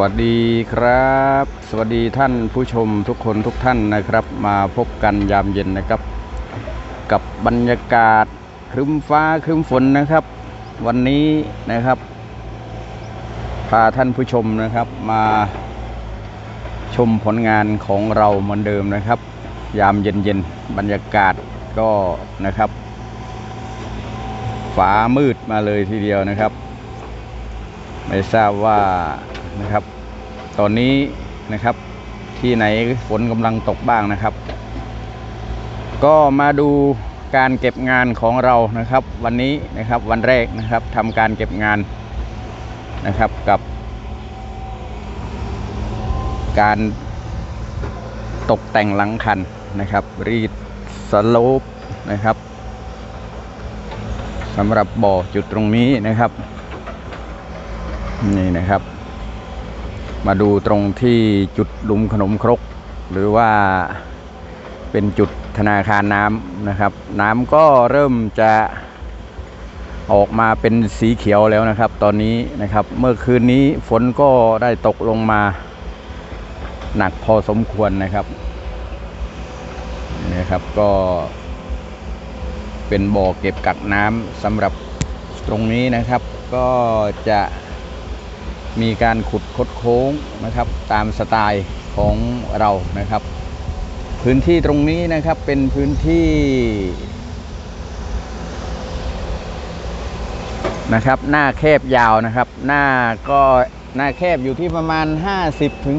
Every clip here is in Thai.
วัสดีครับ สวัสดีท่านผู้ชมทุกคนทุกท่านนะครับ มาพบกันยามเย็นนะครับ กับบรรยากาศครึ้มฟ้าครึ้มฝนนะครับ วันนี้นะครับ พาท่านผู้ชมนะครับมาชมผลงานของเราเหมือนเดิมนะครับ ยามเย็นๆบรรยากาศก็นะครับฟ้ามืดมาเลยทีเดียวนะครับ ไม่ทราบว่า นะครับ ตอนนี้นะครับที่ไหนฝนกำลังตกบ้างนะครับ ก็มาดูการเก็บงานของเรานะครับ วันนี้นะครับวันแรกนะครับทำการเก็บงานนะครับกับ การตกแต่งหลังคันนะครับ รีดสโลปนะครับสำหรับบ่อจุดตรงนี้นะครับ นี่นะครับ มาดูตรงที่จุดหลุมขนมครก หรือว่าเป็นจุดธนาคารน้ำนะครับ น้ำก็เริ่มจะออกมาเป็นสีเขียวแล้วนะครับ ตอนนี้นะครับเมื่อคืนนี้ฝนก็ได้ตกลงมา หนักพอสมควรนะครับนี่นะครับก็ เป็นบ่อเก็บกักน้ำสำหรับตรงนี้นะครับ ก็จะ มีการขุดคดโค้งนะครับ ตามสไตล์ของเรานะครับ พื้นที่ตรงนี้นะครับเป็นพื้นที่นะครับ หน้าแคบยาวนะครับ หน้าก็หน้าแคบอยู่ที่ประมาณ 50ถึง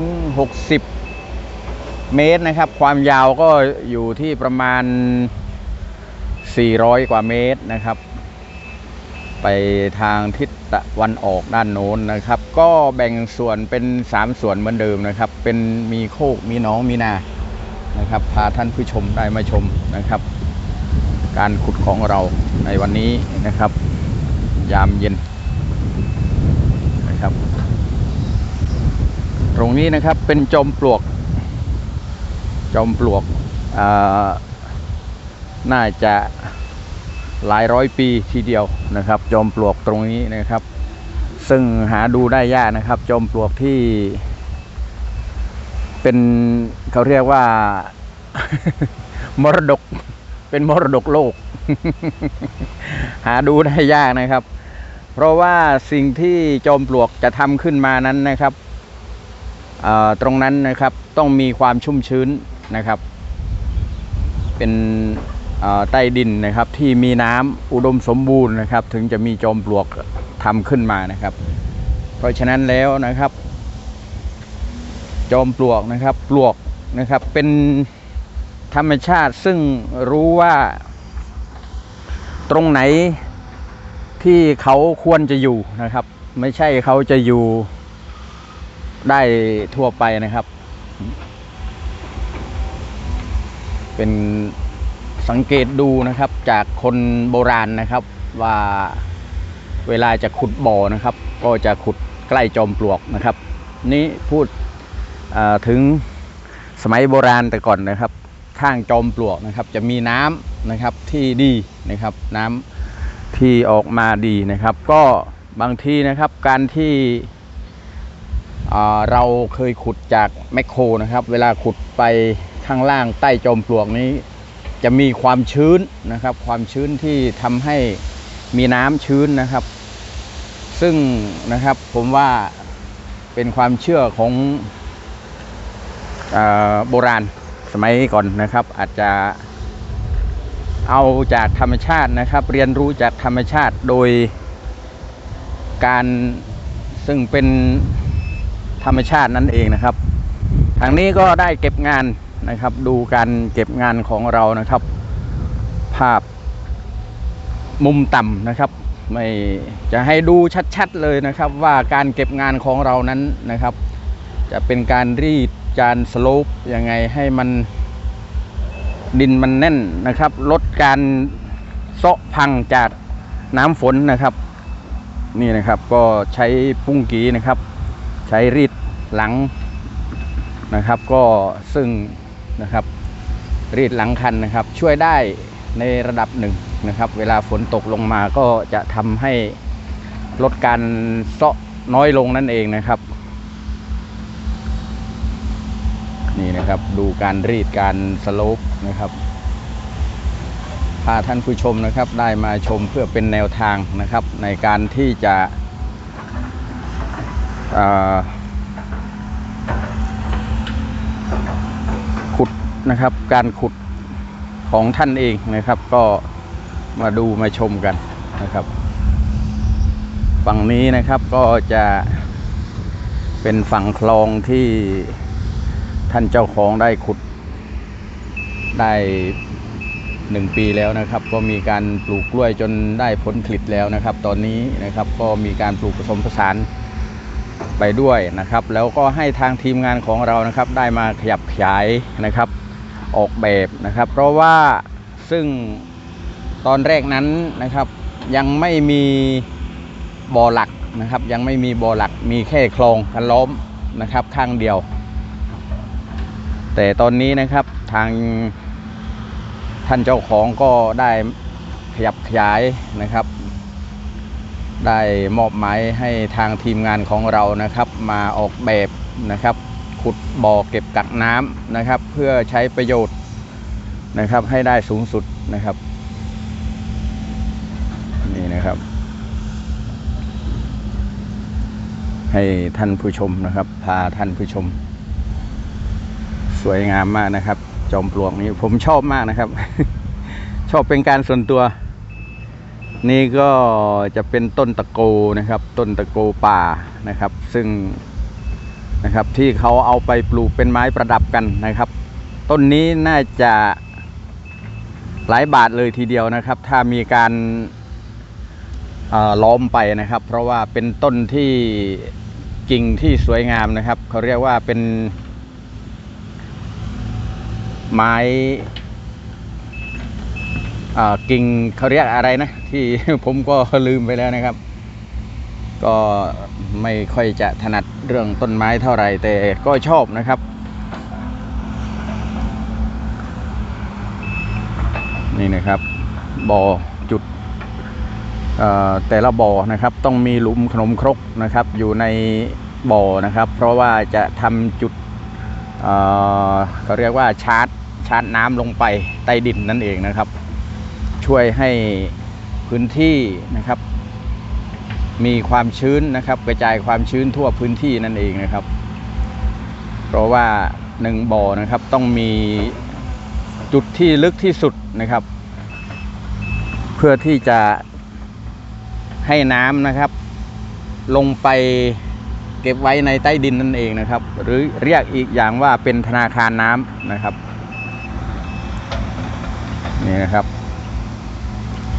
60 เมตรนะครับ ความยาวก็อยู่ที่ประมาณ 400 กว่าเมตรนะครับ ไปทางทิศตะวันออกด้านโน้นนะครับ ก็แบ่งส่วนเป็น 3 ส่วนเหมือนเดิมนะครับ เป็นมีโคกมีหน้องมีนานะครับ พาท่านผู้ชมได้มาชมนะครับ การขุดของเราในวันนี้นะครับ ยามเย็นนะครับ ตรงนี้นะครับเป็นจอมปลวก จอมปลวกอ่าน่าจะ หลายร้อยปีทีเดียวนะครับ จอมปลวกตรงนี้นะครับ ซึ่งหาดูได้ยากนะครับ จอมปลวกที่ เป็นเขาเรียกว่า มรดก เป็นมรดกโลก หาดูได้ยากนะครับ เพราะว่าสิ่งที่จอมปลวกจะทำขึ้นมานั้นนะครับตรงนั้นนะครับต้องมีความชุ่มชื้นนะครับ เป็น ใต้ดินนะครับที่มีน้ำอุดมสมบูรณ์นะครับ ถึงจะมีจอมปลวกทำขึ้นมานะครับ เพราะฉะนั้นแล้วนะครับ จอมปลวกนะครับปลวกนะครับเป็นธรรมชาติซึ่งรู้ว่าตรงไหนที่เขาควรจะอยู่นะครับ ไม่ใช่เขาจะอยู่ได้ทั่วไปนะครับ เป็น สังเกตดูนะครับจากคนโบราณนะครับว่าเวลาจะขุดบ่อนะครับ ก็จะขุดใกล้จอมปลวกนะครับ นี่พูดถึงสมัยโบราณแต่ก่อนนะครับ ข้างจอมปลวกนะครับ จะมีน้ำนะครับที่ดีนะครับ น้ำที่ออกมาดีนะครับ ก็บางทีนะครับการที่เเราเคยขุดจากแมคโครนะครับ เวลาขุดไปข้างล่างใต้จอมปลวกนี้ จะมีความชื้นนะครับ ความชื้นที่ทำให้มีน้ำชื้นนะครับ ซึ่งนะครับผมว่าเป็นความเชื่อของอโบราณสมัยก่อนนะครับ อาจจะเอาจากธรรมชาตินะครับ เรียนรู้จากธรรมชาติโดยการซึ่งเป็นธรรมชาตินั่นเองนะครับ ทางนี้ก็ได้เก็บงาน นะครับ ดูการเก็บงานของเรานะครับ ภาพมุมต่ำนะครับ ไม่จะให้ดูชัดๆเลยนะครับ ว่าการเก็บงานของเรานั้นนะครับ จะเป็นการรีดจานสโลปยังไงให้มันดินมันแน่นนะครับ ลดการเซาะพังจากน้ำฝนนะครับ นี่นะครับก็ใช้ปุ้งกีนะครับ ใช้รีดหลังนะครับ ก็ซึ่ง นะครับ รีดหลังคันนะครับ ช่วยได้ในระดับหนึ่งนะครับ เวลาฝนตกลงมาก็จะทำให้ลดการเซาะน้อยลงนั่นเองนะครับ นี่นะครับดูการรีดการสโลปนะครับพาท่านผู้ชมนะครับได้มาชมเพื่อเป็นแนวทางนะครับ ในการที่จะเอ่อขุด นะครับ การขุดของท่านเองนะครับ ก็มาดูมาชมกันนะครับฝั่งนี้นะครับก็จะเป็นฝั่งคลองที่ท่านเจ้าของได้ขุดได้หนึ่งปีแล้วนะครับ ก็มีการปลูกกล้วยจนได้ผลผลิตแล้วนะครับ ตอนนี้นะครับก็มีการปลูกผสมผสานไปด้วยนะครับ แล้วก็ให้ทางทีมงานของเรานะครับ ได้มาขยับขยายนะครับ ออกแบบนะครับ เพราะว่าซึ่งตอนแรกนั้นนะครับ ยังไม่มีบ่อหลักนะครับ ยังไม่มีบ่อหลักมีแค่คลองกันล้อมนะครับข้างเดียว แต่ตอนนี้นะครับทางท่านเจ้าของก็ได้ขยับขยายนะครับ ได้มอบหมายให้ทางทีมงานของเรานะครับ มาออกแบบนะครับ ขุดบ่อเก็บกักน้ำนะครับ เพื่อใช้ประโยชน์นะครับให้ได้สูงสุดนะครับ นี่นะครับ ให้ท่านผู้ชมนะครับ พาท่านผู้ชม สวยงามมากนะครับ จอมปลวกนี้ผมชอบมากนะครับ ชอบเป็นการส่วนตัว นี่ก็จะเป็นต้นตะโกนะครับ ต้นตะโกป่านะครับ ซึ่ง นะครับ ที่เขาเอาไปปลูกเป็นไม้ประดับกันนะครับ ต้นนี้น่าจะหลายบาทเลยทีเดียวนะครับ ถ้ามีการล้อมไปนะครับ เพราะว่าเป็นต้นที่กิ่งที่สวยงามนะครับ เขาเรียกว่าเป็น ไม้กิ่งเขาเรียกอะไรนะ ที่ผมก็ลืมไปแล้วนะครับ ก็ไม่ค่อยจะถนัดเรื่องต้นไม้เท่าไหร่แต่ก็ชอบนะครับ นี่นะครับบ่อจุดเอ่อแต่ละบ่อนะครับ ต้องมีหลุมขนมครกนะครับ อยู่ในบ่อนะครับ เพราะว่าจะทำจุดเอ่อเขาเรียกว่าชาร์จชาร์จน้ำลงไปใต้ดินนั่นเองนะครับ ช่วยให้พื้นที่นะครับ มีความชื้นนะครับ กระจายความชื้นทั่วพื้นที่นั่นเองนะครับ เพราะว่าหนึ่งบ่อนะครับต้องมีจุดที่ลึกที่สุดนะครับ เพื่อที่จะให้น้ำนะครับ ลงไปเก็บไว้ในใต้ดินนั่นเองนะครับ หรือเรียกอีกอย่างว่าเป็นธนาคารน้ำนะครับนี่นะครับ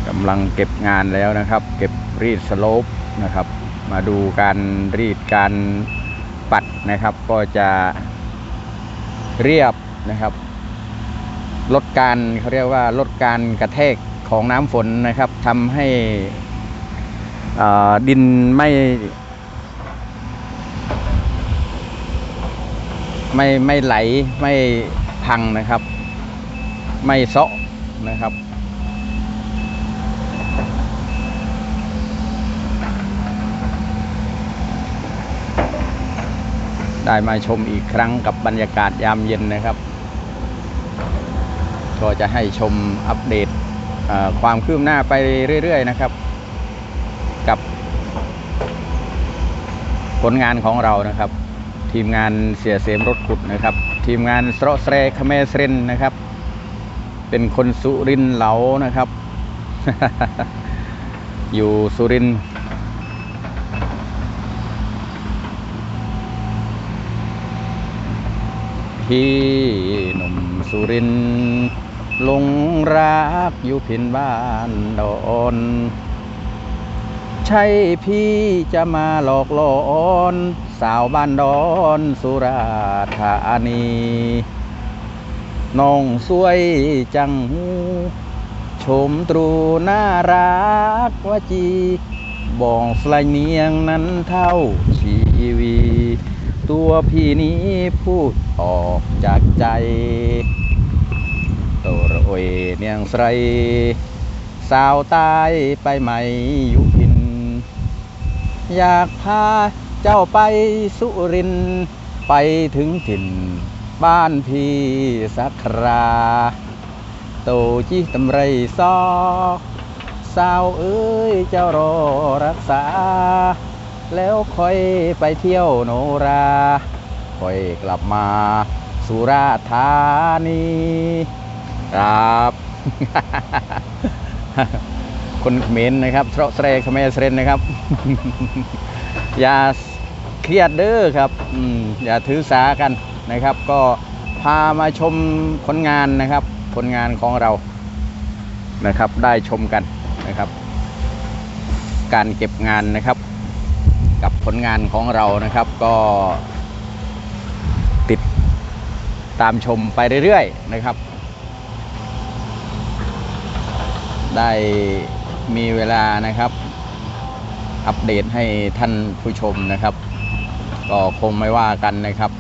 กำลังเก็บงานแล้วนะครับ เก็บรีดสโลป นะครับ มาดูการรีดการปัดนะครับ ก็จะเรียบนะครับ ลดการเขาเรียกว่าลดการกระแทกของน้ำฝนนะครับทำให้ดินไม่ไม่ไม่ไหลไม่พังนะครับ ไม่เซาะนะครับ ได้มาชมอีกครั้งกับบรรยากาศยามเย็นนะครับ ก็จะให้ชมอัปเดตความคืบหน้าไปเรื่อย ๆ นะครับ กับผลงานของเรานะครับ ทีมงานเสียเสมรถขุดนะครับ ทีมงานสโรสเรคเมสรินนะครับ เป็นคนสุรินเหลานะครับ อยู่สุรินทร์ พี่หนุ่มสุรินลงรักอยู่พินบ้านดอนใช่พี่จะมาหลอกหลอน สาวบ้านดอนสุราธานีน้องสวยจังหูชมตรูน่ารักวาจีบองสลายเนียงนั้นเท่าชีวี ตัวพี่นี้พูดออกจากใจโตโรยเนียงใสรสาวตายไปไหมอยู่พิน อยากพาเจ้าไปสุริน ไปถึงถิ่น บ้านพี่สักคราโตจีตำไรซอสาวเอ้ยเจ้ารอรักษา แล้วค่อยไปเที่ยวโนรา ค่อยกลับมาสุราษฎร์ธานี ครับ คนเขมรนะครับเสราะเสรเขมรเสรนนะครับ อย่าเครียดเด้อครับอืมอย่าถือสากันนะครับ ก็พามาชมผลงานนะครับ ผลงานของเรานะครับ ได้ชมกันนะครับ การเก็บงานนะครับ กับผลงานของเรานะครับ ก็ติดตามชมไปเรื่อยๆนะครับ ได้มีเวลานะครับ อัปเดตให้ท่านผู้ชมนะครับ ก็คงไม่ว่ากันนะครับ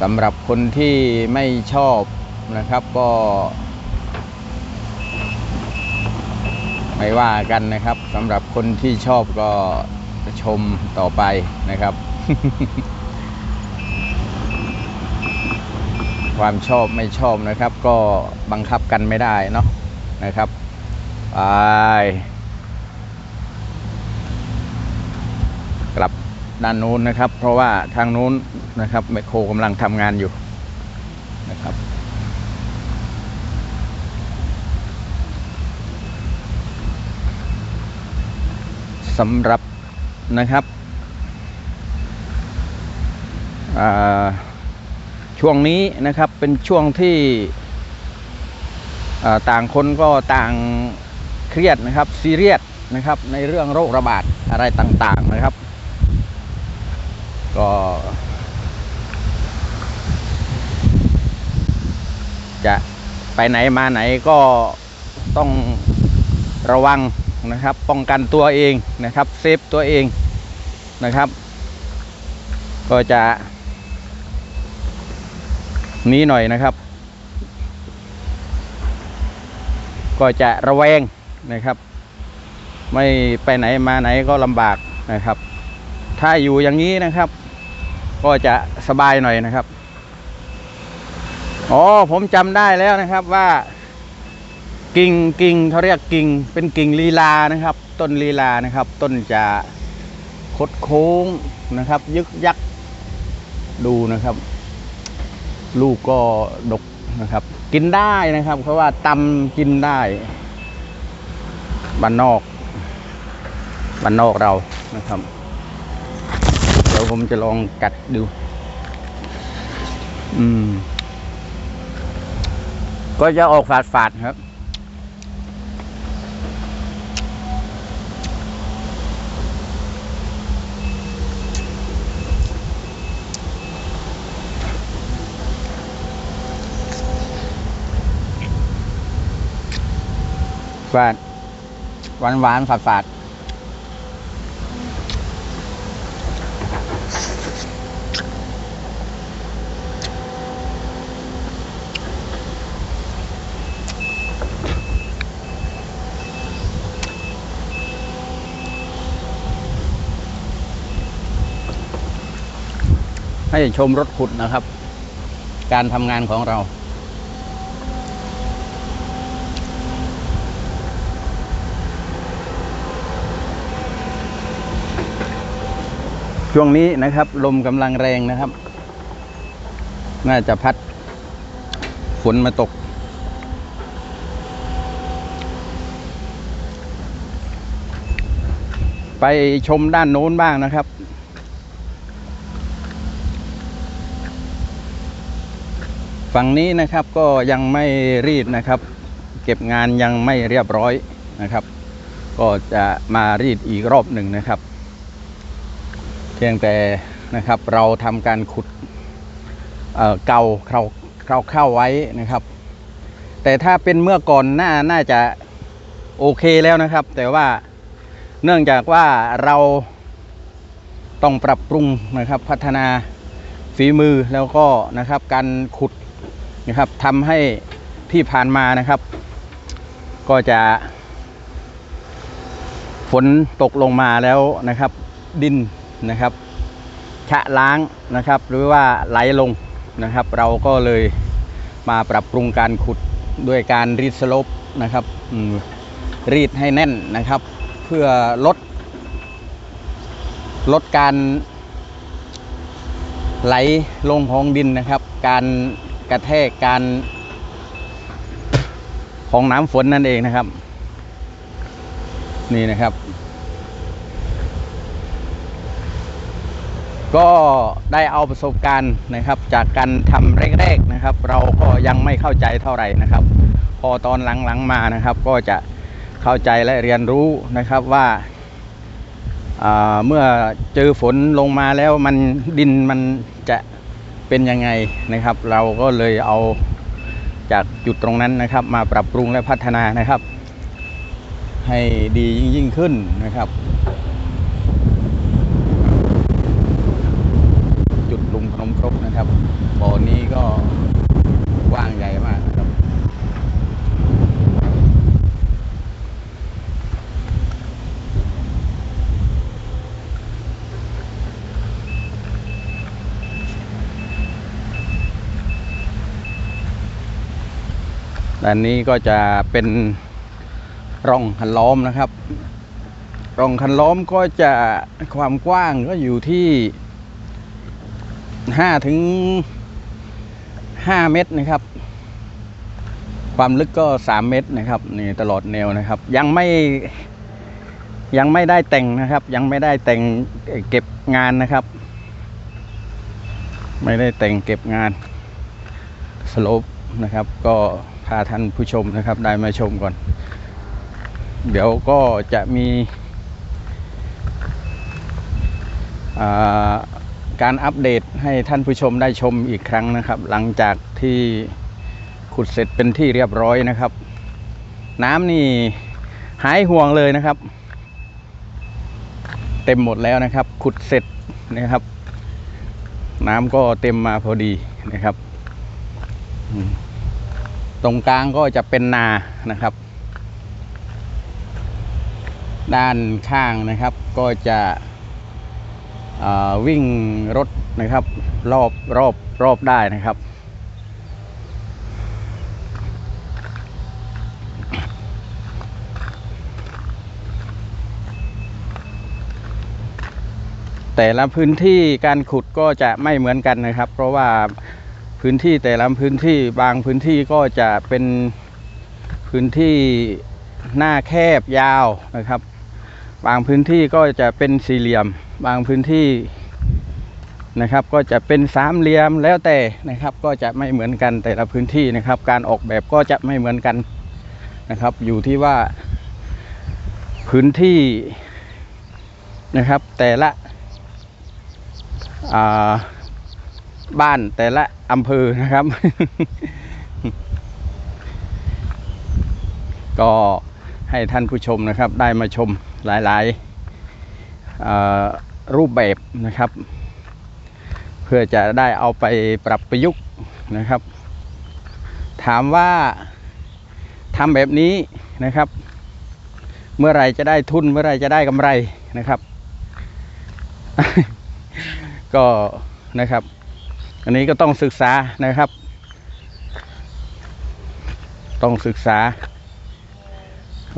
สำหรับคนที่ไม่ชอบนะครับก็ ไม่ว่ากันนะครับสำหรับคนที่ชอบก็ ชมต่อไปนะครับ ความชอบไม่ชอบนะครับ ก็บังคับกันไม่ได้เนาะนะครับไปกลับด้านนู้นนะครับ เพราะว่าทางนู้นนะครับแมคโครกำลังทำงานอยู่นะครับสำหรับ นะครับช่วงนี้นะครับเป็นช่วงที่ต่างคนก็ต่างเครียดนะครับซีเรียสนะครับในเรื่องโรคระบาดอะไรต่างๆนะครับ ก็จะไปไหนมาไหนก็ต้องระวัง นะครับ ป้องกันตัวเองนะครับเซฟตัวเองนะครับ ก็จะนี้หน่อยนะครับ ก็จะระแวงนะครับ ไม่ไปไหนมาไหนก็ลำบากนะครับ ถ้าอยู่อย่างนี้นะครับ ก็จะสบายหน่อยนะครับอ๋อผมจำได้แล้วนะครับว่า กิ่งกิ่งเขาเรียกกิ่งเป็นกิ่งลีลานะครับ ต้นลีลานะครับ ต้นจะคดโค้งนะครับ ยึกยักดูนะครับ ลูกก็ดกนะครับ กินได้นะครับเพราะว่าตำกินได้บ้านนอกบ้านนอกเรานะครับ เดี๋ยวผมจะลองกัดดู อืม ก็จะออกฝาดฝาดๆครับ ฝาหวานหวานฝาดฝาดให้ชมรถขุดนะครับ การทำงานของเรา ช่วงนี้นะครับ ลมกำลังแรงนะครับ น่าจะพัดฝนมาตก ไปชมด้านโน้นบ้างนะครับ ฝั่งนี้นะครับก็ยังไม่รีดนะครับ เก็บงานยังไม่เรียบร้อยนะครับ ก็จะมารีดอีกรอบหนึ่งนะครับ พียงแต่นะครับเราทำการขุดเอ่าเข้าเข้าเข้าไว้นะครับ แต่ถ้าเป็นเมื่อก่อนน่าน่าจะโอเคแล้วนะครับ แต่ว่าเนื่องจากว่าเราต้องปรับปรุงนะครับพัฒนาฝีมือแล้วก็นะครับการขุดนะครับทำให้ที่ผ่านมานะครับ ก็จะฝนตกลงมาแล้วนะครับ ดิน นะครับชะล้างนะครับ หรือว่าไหลลงนะครับ เราก็เลยมาปรับปรุงการขุดด้วยการรีดสลปนะครับรีดให้แน่นนะครับ เพื่อลด ลดการไหลลงของดินนะครับ การกระแทกการของน้ำฝนนั่นเองนะครับ นี่นะครับ ก็ได้เอาประสบการณ์นะครับ จากการทำแรกๆนะครับ เราก็ยังไม่เข้าใจเท่าไหร่นะครับ พอตอนหลังๆมานะครับ ก็จะเข้าใจและเรียนรู้นะครับว่าาเมื่อเจอฝนลงมาแล้วมันดินมันจะเป็นยังไงนะครับ เราก็เลยเอาจากจุดตรงนั้นนะครับ มาปรับปรุงและพัฒนานะครับ ให้ดียิ่งยิ่งขึ้นนะครับ จุดลุงพนมครกนะครับบ่อนี้ก็กว้างใหญ่มากนะครับ ด้านนี้ก็จะเป็นร่องคันล้อมนะครับ ร่องคันล้อมก็จะความกว้างก็อยู่ที่ห้าถึงห้าเมตรนะครับ ความลึกก็สามเมตรนะครับนี่ตลอดแนวนะครับ ยังไม่ยังไม่ได้แต่งนะครับ ยังไม่ได้แต่งเก็บงานนะครับ ไม่ได้แต่งเก็บงานสโลปนะครับ ก็ พาท่านผู้ชมนะครับ ได้มาชมก่อน เดี๋ยวก็จะมีาการอัปเดตให้ท่านผู้ชมได้ชมอีกครั้งนะครับ หลังจากที่ขุดเสร็จเป็นที่เรียบร้อยนะครับ น้ำนี่หายห่วงเลยนะครับ เต็มหมดแล้วนะครับ ขุดเสร็จนะครับ น้ำก็เต็มมาพอดีนะครับอืม ตรงกลางก็จะเป็นนานะครับ ด้านข้างนะครับก็จะวิ่งรถนะครับรอบรอบรอบได้นะครับ แต่ละพื้นที่การขุดก็จะไม่เหมือนกันนะครับ เพราะว่า พื้นที่แต่ละพื้นที่บางพื้นที่ก็จะเป็นพื้นที่หน้าแคบยาวนะครับ บางพื้นที่ก็จะเป็นสี่เหลี่ยม บางพื้นที่นะครับ ก็จะเป็นสามเหลี่ยมแล้วแต่นะครับ ก็จะไม่เหมือนกันแต่ละพื้นที่นะครับ การออกแบบก็จะไม่เหมือนกันนะครับ อยู่ที่ว่าพื้นที่นะครับแต่ละอ่า บ้านแต่ละอำเภอนะครับ ก็ให้ท่านผู้ชมนะครับ ได้มาชมหลายๆรูปแบบนะครับ เพื่อจะได้เอาไปปรับประยุกต์นะครับ ถามว่าทำแบบนี้นะครับ เมื่อไรจะได้ทุนเมื่อไรจะได้กำไรนะครับ ก็นะครับ อันนี้ก็ต้องศึกษานะครับ ต้องศึกษา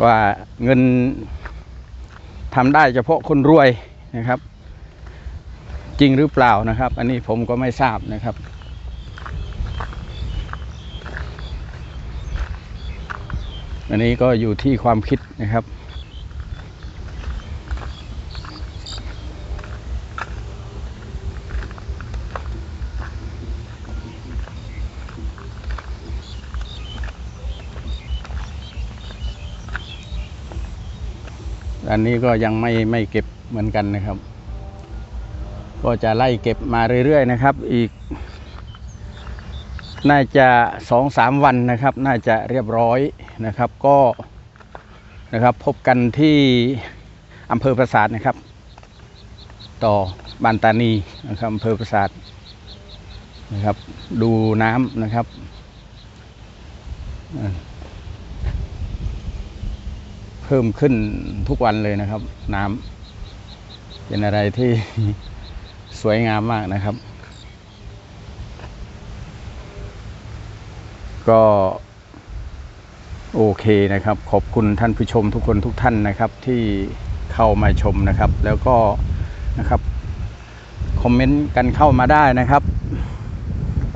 ว่าเงินทำได้เฉพาะคนรวยนะครับ จริงหรือเปล่านะครับ อันนี้ผมก็ไม่ทราบนะครับอันนี้ก็อยู่ที่ความคิดนะครับ อันนี้ก็ยังไม่ไม่เก็บเหมือนกันนะครับ ก็จะไล่เก็บมาเรื่อยๆนะครับ อีก น่าจะสองสามวันนะครับ น่าจะเรียบร้อยนะครับ ก็นะครับพบกันที่อำเภอปราสาทนะครับ ต่อบานตานีนะครับอำเภอปราสาทนะครับ ดูน้ำนะครับ เพิ่มขึ้นทุกวันเลยนะครับ น้ำเป็นอะไรที่สวยงามมากนะครับ ก็โอเคนะครับ ขอบคุณท่านผู้ชมทุกคนทุกท่านนะครับ ที่เข้ามาชมนะครับ แล้วก็นะครับคอมเมนต์กันเข้ามาได้นะครับ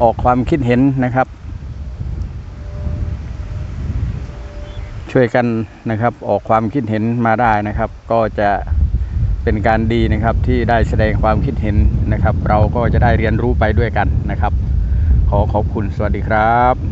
ออกความคิดเห็นนะครับ ช่วยกันนะครับออกความคิดเห็นมาได้นะครับ ก็จะเป็นการดีนะครับที่ได้แสดงความคิดเห็นนะครับ เราก็จะได้เรียนรู้ไปด้วยกันนะครับ ขอขอบคุณสวัสดีครับ